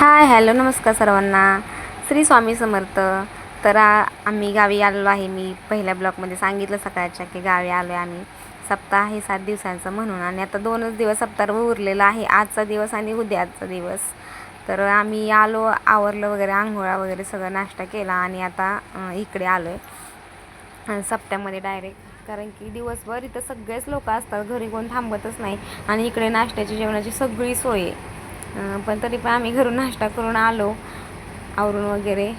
Hi hello नमस्कार सर्वांना. श्री स्वामी समर्थ. तर आम्ही गावी आलेलो आहे. मी पहिल्या ब्लॉकमध्ये सांगितलं सकाळच्या की गावी आलो आहे आम्ही. सप्ताह आहे सात दिवसांचं म्हणून आणि आता दोनच दिवस सप्ताह उरलेला आहे. आजचा दिवस आणि उद्याचा दिवस. तर आम्ही आलो आवरलं वगैरे आंघोळा वगैरे सगळं नाश्ता केला आणि आता इकडे आलो आहे आणि सप्त्यामध्ये डायरेक्ट कारण की दिवसभर इथं सगळेच लोक असतात. घरी कोण थांबतच नाही आणि इकडे नाश्त्याची जेवणाची सगळी सोय आहे. पण तरी पण आम्ही घरून नाश्ता करून आलो आवरून वगैरे.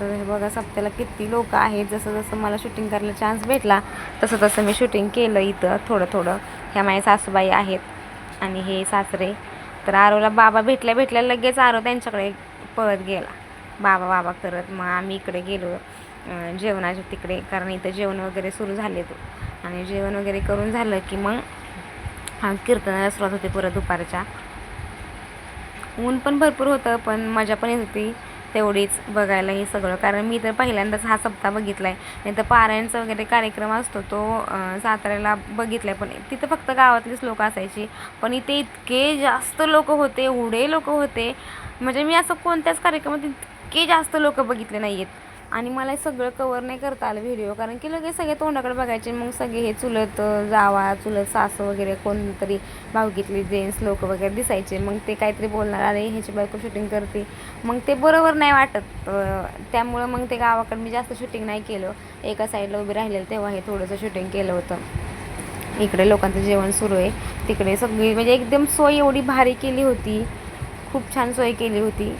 तर हे बघा सप्त्याला किती लोक आहेत. जसं जसं मला शूटिंग करायला चान्स भेटला तसं तसं मी शूटिंग केलं इथं थोडं थोडं ह्या माझ्या सासूबाई आहेत आणि हे सासरे. तर आरोला बाबा भेटल्या भेटल्या लगेच आरो त्यांच्याकडे पळत गेला. बाबा बाबा करत मग आम्ही इकडे गेलो जेवणाच्या तिकडे. कारण इथं जेवण वगैरे सुरू झाले तो आणि जेवण वगैरे करून झालं की मग कीर्तनाला सुरुवात होते परत दुपारच्या. ऊन पण भरपूर होतं पण मजा पण येत होती तेवढीच बघायला हे सगळं. कारण मी तर पहिल्यांदाच हा सप्ताह बघितला आहे नाही तर पारायणचा वगैरे कार्यक्रम असतो तो साताऱ्याला बघितला आहे पण तिथं फक्त गावातलीच लोक असायची. पण इथे इतके जास्त लोक होते एवढे लोक होते. म्हणजे मी असं कोणत्याच कार्यक्रमात इतके जास्त लोक बघितले नाही आहेत आणि मला हे सगळं कवर नाही करता आलं व्हिडिओ कारण की लगेच सगळे तोंडाकडे बघायचे मग सगळे हे चुलत जावा चुलत सासू वगैरे कोणतरी भावगीतले जेंट्स लोक वगैरे दिसायचे. मग ते काहीतरी बोलणार अरे ह्याची बायको शूटिंग करते. मग ते बरोबर नाही वाटत. त्यामुळं मग ते गावाकडे मी जास्त शूटिंग नाही केलं. एका साईडला उभी राहिलेलं तेव्हा हे थोडंसं शूटिंग केलं होतं. इकडे लोकांचं जेवण सुरू आहे. तिकडे सगळी म्हणजे एकदम सोय एवढी भारी केली होती. खूप छान सोय केली होती.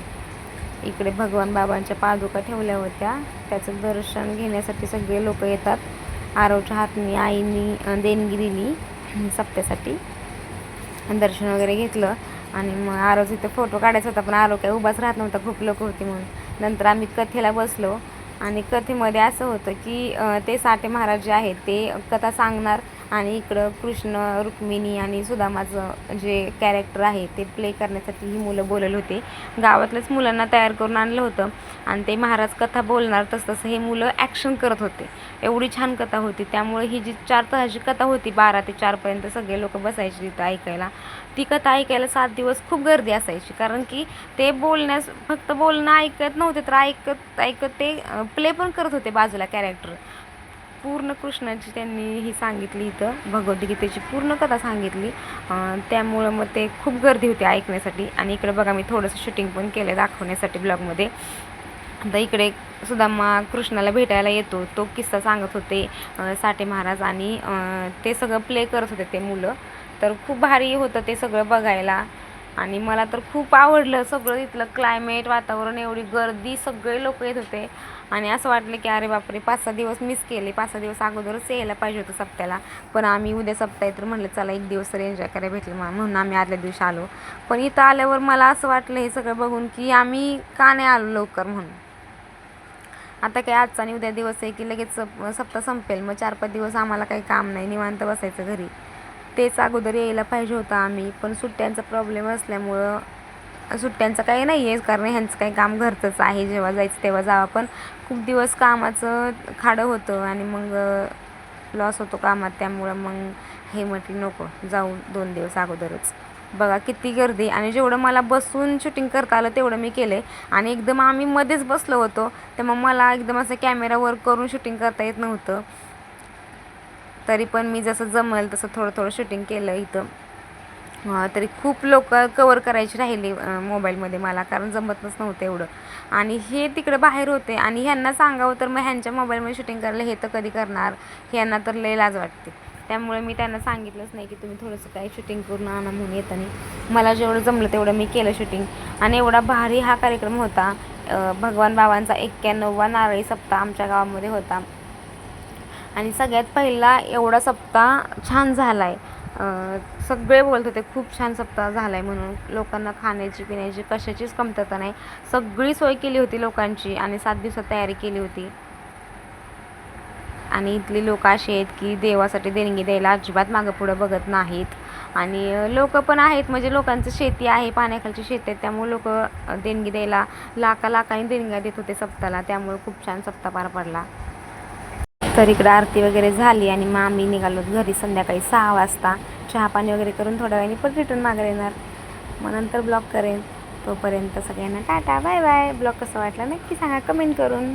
इकडे भगवान बाबांच्या पादुका ठेवल्या होत्या. त्याचं दर्शन घेण्यासाठी सगळे लोक येतात. आरवच्या हातनी आईनी देणगी दिली सप्त्यासाठी दर्शन वगैरे घेतलं. आणि मग आरोच इथं फोटो काढायचा होता पण आरो काय उभाच राहत नव्हता. खूप लोक होती म्हणून. नंतर आम्ही कथेला बसलो. आणि कथेमध्ये असं होतं की ते साठे महाराज जे आहेत ते कथा सांगणार आणि इकडं कृष्ण रुक्मिणी आणि सुदामाचं जे कॅरेक्टर आहे ते प्ले करण्यासाठी ही मुलं बोलले होते. गावातल्याच मुलांना तयार करून आणलं होतं आणि ते महाराज कथा बोलणार तसं तसं हे मुलं ॲक्शन करत होते. एवढी छान कथा होती. त्यामुळे ही जी चार तहाची कथा होती बारा ते चारपर्यंत सगळे लोक बसायचे तिथं ऐकायला. ती कथा ऐकायला सात दिवस खूप गर्दी असायची. कारण की ते बोलण्यास फक्त बोलणं ऐकत नव्हते तर ऐकत ऐकत ते प्ले पण करत होते बाजूला कॅरेक्टर पूर्ण कृष्णाची त्यांनी ही सांगितली इथं भगवद्गीतेची पूर्ण कथा सांगितली. त्यामुळं मग ते खूप गर्दी होती ऐकण्यासाठी. आणि इकडे बघा मी थोडंसं शूटिंग पण केलं दाखवण्यासाठी ब्लॉगमध्ये आता इकडे सुदामा कृष्णाला भेटायला येतो. तो किस्सा सांगत होते साठे महाराज आणि ते सगळं प्ले करत होते ते मुलं. तर खूप भारी होतं ते सगळं बघायला. आणि मला तर खूप आवडलं सगळं इथलं क्लायमेट वातावरण एवढी गर्दी सगळे लोक येत होते. आणि असं वाटलं की अरे बापरे पाच सहा दिवस मिस केले. पाच सहा दिवस अगोदरच यायला पाहिजे होतं सप्त्याला पण आम्ही उद्या सप्ताह तर म्हणलं चला एक दिवस तर एन्जॉय करायला भेटलं म्हणून. म्हणून आम्ही आदल्या दिवशी आलो. पण इथं आल्यावर मला असं वाटलं हे सगळं बघून की आम्ही का नाही आलो लवकर म्हणून. आता काय आजचा आणि उद्या दिवस आहे की लगेच सप्ताह संपेल. मग चार पाच दिवस आम्हाला काही काम नाही. निवांत बसायचं घरी. तेच अगोदर यायला पाहिजे होतं आम्ही. पण सुट्ट्यांचा प्रॉब्लेम असल्यामुळं सुट्ट्यांचं काही नाही आहे कारण ह्यांचं काही काम घरचंच आहे. जेव्हा जायचं तेव्हा जावा. पण खूप दिवस कामाचं खाडं होतं आणि मग लॉस होतो कामात. त्यामुळं मग हे म्हटलं नको जाऊ दोन दिवस अगोदरच. बघा किती गर्दी. आणि जेवढं मला बसून शूटिंग करता आलं तेवढं मी केलं आहे आणि एकदम आम्ही मध्येच बसलो होतो. त्यामुळे मला एकदम असं कॅमेरा वर्क करून शूटिंग करता येत नव्हतं. तरी पण मी जसं जमेल तसं थोडं थोडं शूटिंग केलं इथं. तरी खूप लोक कवर करायची राहिली मोबाईलमध्ये मला कारण जमतच नव्हतं एवढं. आणि हे तिकडे बाहेर होते आणि ह्यांना सांगावं तर मग ह्यांच्या मोबाईलमध्ये शूटिंग करायला हे तर कधी करणार ह्यांना तर लय लाज वाटते. त्यामुळे मी त्यांना सांगितलंच नाही की तुम्ही थोडंसं काही शूटिंग करून आणा म्हणून येताना. मला जेवढं जमलं तेवढं मी केलं शूटिंग आणि एवढा भारी हा कार्यक्रम होता भगवान बाबांचा एक्क्याण्णववा नारळी सप्ताह आमच्या गावामध्ये होता. आणि सगळ्यात पहिला एवढा सप्ताह छान झाला आहे सगळे बोलत होते खूप छान सप्ताह झाला आहे म्हणून. लोकांना खाण्याची पिण्याची कशाचीच कमतरता नाही. सगळी सोय केली होती लोकांची आणि सात दिवसात तयारी केली होती. आणि इथली लोक अशी आहेत की देवासाठी देणगी द्यायला अजिबात मागं पुढं बघत नाहीत. आणि लोक पण आहेत म्हणजे लोकांचं शेती आहे पाण्याखालची शेती आहे त्यामुळे लोक देणगी द्यायला लाखा लाखांनी देणग्या देत होते सप्ताला त्यामुळे खूप छान सप्ता पार पडला. तर इकडं आरती वगैरे झाली आणि मग आम्ही निघालो घरी संध्याकाळी सहा वाजता. चहा पाणी वगैरे करून थोड्या वेळाने परत रिटर्न मागे येणार. मग नंतर ब्लॉक करेन. तोपर्यंत सगळ्यांना टाटा बाय बाय. ब्लॉग कसा वाटला नक्की सांगा कमेंट करून.